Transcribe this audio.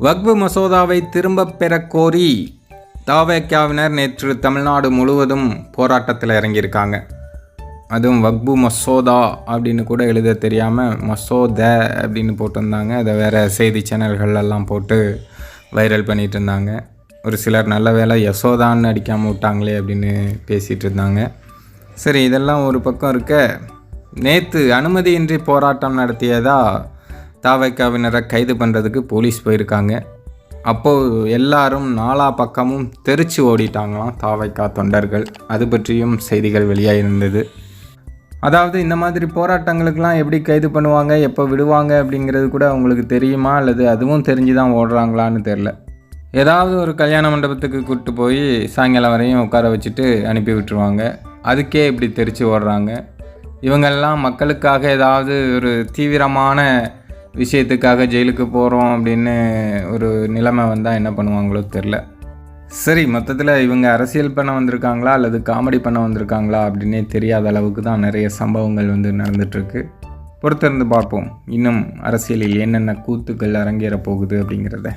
வக்பு மசோதாவை திரும்பப் பெறக் கோரி தாவேக்காவினர் நேற்று தமிழ்நாடு முழுவதும் போராட்டத்தில் இறங்கியிருக்காங்க. அதுவும் வக்பு மசோதா அப்படின்னு கூட எழுத தெரியாமல் மசோத அப்படின்னு போட்டிருந்தாங்க. அதை வேறு செய்தி சேனல்கள்லாம் போட்டு வைரல் பண்ணிட்டு இருந்தாங்க. ஒரு சிலர் நல்ல வேளை யசோதான்னு அடிக்காமல் விட்டாங்களே அப்படின்னு பேசிகிட்டு இருந்தாங்க. சரி இதெல்லாம் ஒரு பக்கம் இருக்க. நேற்று அனுமதியின்றி போராட்டம் நடத்தியதாக தாவைக்காவினரை கைது பண்ணுறதுக்கு போலீஸ் போயிருக்காங்க. அப்போது எல்லாரும் நாலா பக்கமும் தெரிச்சு ஓடிட்டாங்களாம் தாவைக்கா தொண்டர்கள். அது பற்றியும் செய்திகள் வெளியாகிருந்தது அதாவது இந்த மாதிரி போராட்டங்களுக்கெலாம் எப்படி கைது பண்ணுவாங்க எப்போ விடுவாங்க அப்படிங்கிறது கூட அவங்களுக்கு தெரியுமா? அல்லது அதுவும் தெரிஞ்சு தான் ஓடுறாங்களான்னு தெரில ஏதாவது ஒரு கல்யாண மண்டபத்துக்கு கூப்பிட்டு போய் சாயங்காலம் வரையும் உட்கார வச்சுட்டு அனுப்பி விட்டுருவாங்க. அதுக்கே இப்படி தெரிச்சு ஓடுறாங்க. இவங்கெல்லாம் மக்களுக்காக ஏதாவது ஒரு தீவிரமான விஷயத்துக்காக ஜெயிலுக்கு போகிறோம் அப்படின்னு ஒரு நிலைமை வந்தால் என்ன பண்ணுவாங்களோ தெரில சரி மொத்தத்தில் இவங்க அரசியல் பண்ண வந்திருக்காங்களா அல்லது காமெடி பண்ண வந்திருக்காங்களா அப்படின்னே தெரியாத அளவுக்கு தான் நிறைய சம்பவங்கள் வந்து நடந்துகிட்ருக்கு பொறுத்திருந்து பார்ப்போம். இன்னும் அரசியலில் என்னென்ன கூத்துக்கள் அரங்கேற போகுது அப்படிங்கிறத.